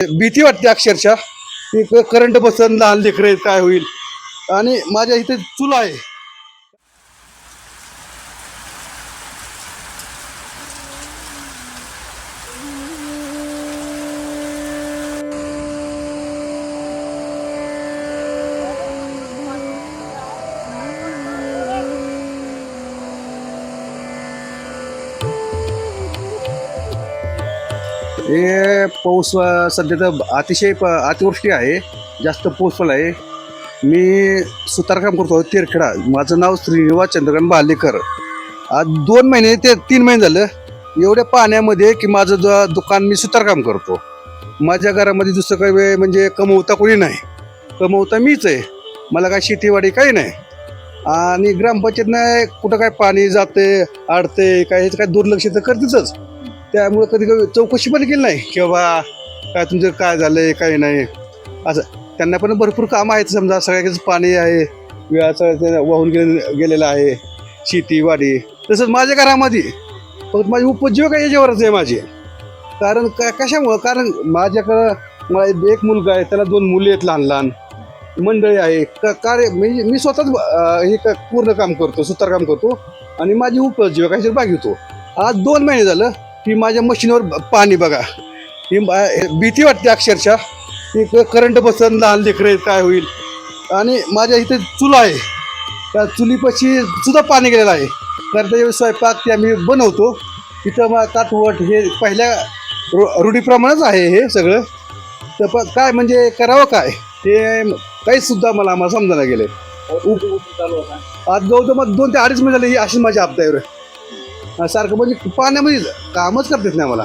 भीती वाटते अक्षरशः की करंट बसन लहान लेकरं काय होईल? आणि माझ्या इथे चुला आहे. हे पाऊस सध्या तर अतिशय प- अतिवृष्टी आहे. जास्त पाऊस पण आहे. मी सुतारकाम करतो तेरखेडा. माझं नाव श्रीनिवास चंद्रकांत बालेकर. आज दोन महिने ते तीन महिने झालं. एवढ्या पाण्यामध्ये की माझं दुकान मी सुतारकाम करतो. माझ्या घरामध्ये दुसरं काही वेळ म्हणजे कमवता कोणी नाही. कमवता मीच आहे. मला काय शेतीवाडी काही नाही. आणि ग्रामपंचायतनं कुठं काय पाणी जाते अडते काय ह्याचं काय दुर्लक्ष तर करतेच त्यामुळं कधी कधी चौकशी पण केली नाही की बाबा काय तुमचं काय झालंय काय नाही. असं त्यांना पण भरपूर काम आहेत समजा सगळ्याच पाणी आहे वेळाचं वाहून गेले गेलेलं आहे शेती वाडी. तसंच माझ्या घरामध्ये फक्त माझी उपजीविका याच्यावरच आहे माझी. कारण का कशामुळं? कारण माझ्याकडं मला एक मुलगा आहे त्याला दोन मुली आहेत लहान लहान मंडळी आहे का कार्य म्हणजे मी स्वतःच हे का पूर्ण काम करतो सुतार काम करतो. आणि माझी उपजीविका ह्याच्यावर बागवतो आज दोन महिने झालं की माझ्या मशीनवर पाणी बघा. ही भीती वाटते अक्षरशः. की करंट बसन लहान लेकरं काय होईल. आणि माझ्या इथे चुला आहे. त्या चुलीपाशी सुद्धा पाणी गेलेलं आहे. तर त्याच्यावेळी स्वयंपाक ते आम्ही बनवतो. इथं मग काठवट हे पहिल्या रु रूढीप्रमाणेच आहे हे सगळं. तर प काय म्हणजे करावं काय? हे काहीच सुद्धा मला आम्हाला समजायला गेले आज जवळ मग दोन ते अडीच महिने झाले ही अशी माझी आपदावर आहे सारखं म्हणजे पाण्यामध्ये कामच करतात नाही मला